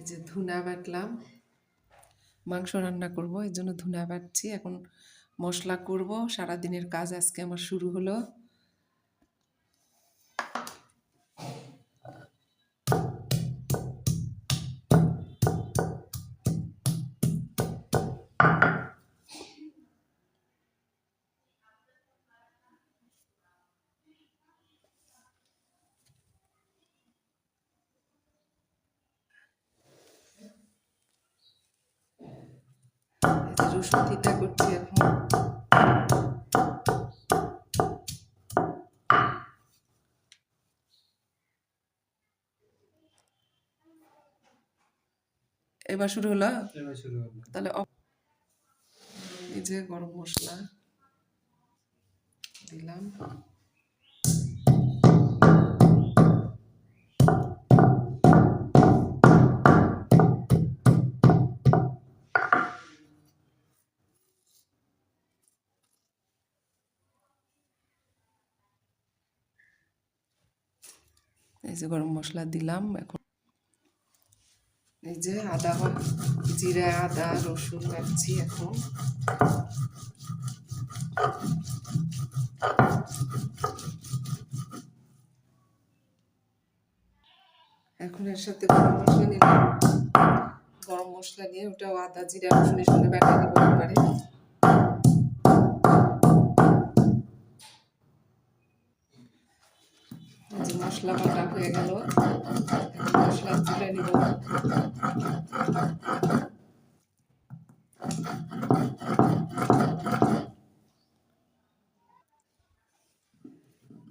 এই যে ধুনা বাটলাম। মাংস রান্না করব, এর জন্য ধুনা বাটছি। এখন মশলা করব। সারাদিনের কাজ আজকে আমার শুরু হলো। রসুন থিটা করছি এখন। এবার শুরু হলো? তাহলে এই যে গরম মশলা দিলাম। এই যে গরম মশলা দিলাম, এখন এই যে আদা, জিরা, আদা, রসুন রাখছি এখন। এখন এর সাথে গরম মশলা নিলাম। গরম মশলা নিয়ে ওটাও আদা, জিরা রসুনের সঙ্গে ব্যাটা দিব একবারে মশলা বাটা হয়ে গেল। মশলা তুলে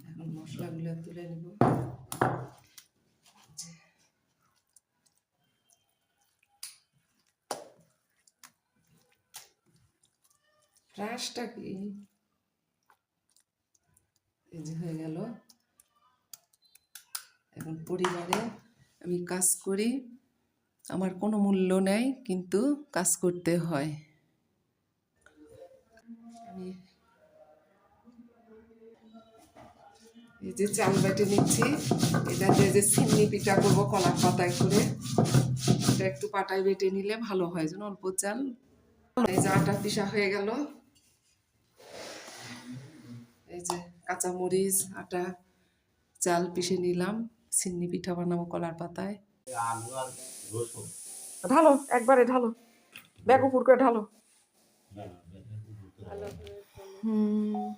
এখন মশলাগুলো তুলে নিব। রাসটা কি? এই যে হয়ে গেল। এখন পরিবারে আমি কাজ করি, আমার কোনো মূল্য নেই, কিন্তু কাজ করতে হয়। এই যে চাল বেটে নিচ্ছি এটা দিয়ে যে সিন্নি পিঠা করব কলার পাতায় করে, এটা একটু পাটায় বেটে নিলে ভালো হয়, যেন অল্প চাল। এই যে আটা পিসা হয়ে গেল। এই যে কাঁচা মরিচ আটা, চাল পিষে নিলাম। সিন্নি পিঠা বানাবো কলার পাতায়। ঢালো একবারে ঢালো। ব্যাগ উপর করে ঢালো। হুম।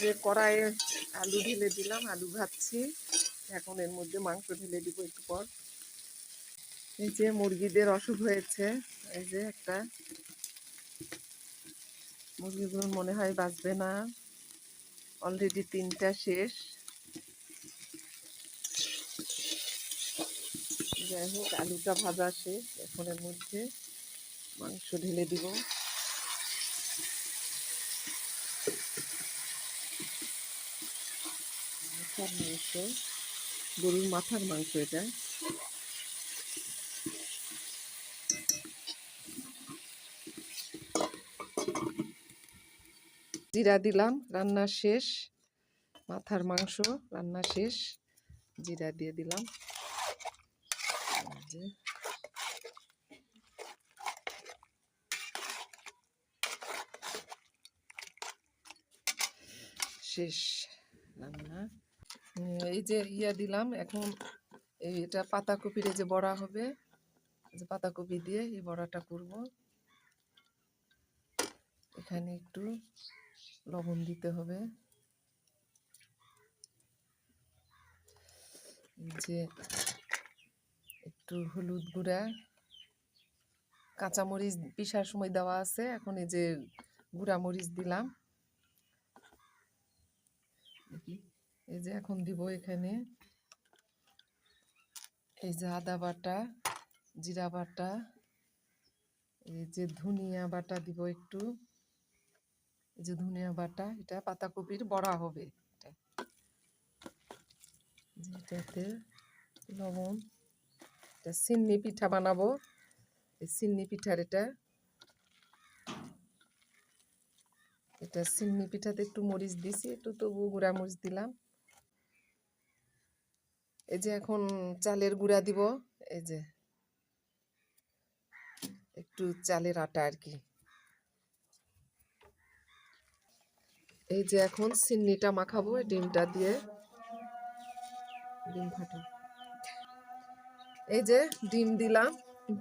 যে কড়াইয়ে আলু ঢেলে দিলাম, আলু ভাজছি। এখন এর মধ্যে মাংস ঢেলে দিব একটু পর। এই যে মুরগিদের অসুখ হয়েছে, এই যে একটা। মুরগিগুলো মনে হয় বাঁচবে না। অলরেডি তিনটা শেষ। যাই হোক, আলুটা ভাজা শেষ। এখন এর মধ্যে মাংস ঢেলে দিব। মাথার মাংস, গরুর মাথার মাংস এটা। জিরা দিলাম, রান্না শেষ। মাথার মাংস, রান্না শেষ। জিরা দিয়ে দিলাম। শেষ রান্না। এই যে ইয়া দিলাম এখন এটা পাতাকপির এই যে বড়া হবে যে পাতাকপি দিয়ে এই বড়াটা করব। এখানে একটু লবণ দিতে হবে। যে একটু হলুদ গুঁড়া কাঁচামরিচ পিসার সময় দেওয়া আছে এখন এই যে গুঁড়া মরিচ দিলাম। দেখি, এই যে এখন দিব এখানে। এই যে আদা বাটা, জিরা বাটা, এই যে ধনিয়া বাটা দিব একটু। এই যে ধনিয়া বাটা, এটা পাতাকপির বড়া হবে এটা। যেটাতে লবণ, এটা সিন্নি পিঠা বানাবো। এই সিন্নি পিঠার এটা। এটা সিন্নি পিঠাতে একটু মরিচ দিছি, একটু তবু গুঁড়া মরিচ দিলাম। এই যে এখন চালের গুঁড়া দিব, এই যে। একটু চালের আটা আর কি। এই যে এখন সিন্নিটা মাখাবো ডিমটা দিয়ে। ডিম ফাটো এই যে ডিম দিলাম,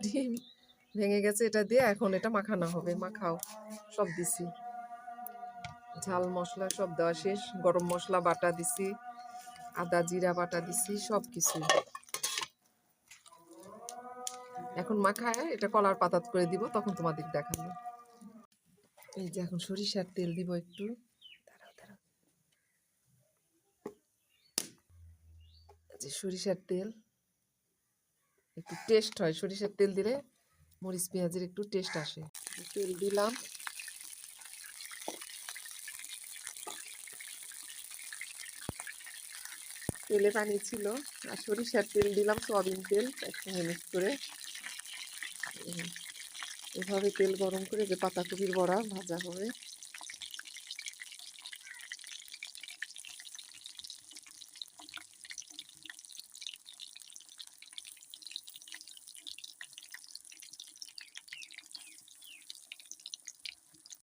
ডিম ভেঙে গেছে এটা দিয়ে এখন এটা মাখানো হবে, মাখাও, সব দিছি। ঝাল মশলা সব দেওয়া শেষ, গরম মশলা বাটা দিছি। আদা, জিরা বাটা দিছি সব কিছু এখন মাখায়, এটা কলার পাতাত করে দিব, তখন তোমাদের দেখাবো। এই যে এখন সরিষার তেল দিব একটু। যে সরিষার তেল। একটু টেস্ট হয়, সরিষার তেল দিলে মরিচ, পেঁয়াজের একটু টেস্ট আসে। তেল দিলাম। তেলে পানি ছিল আর সরিষার তেল দিলাম, সয়াবিন তেল একসঙ্গে মিক্স করে। এভাবে তেল গরম করে যে পাতাকপির বড়া ভাজা হবে।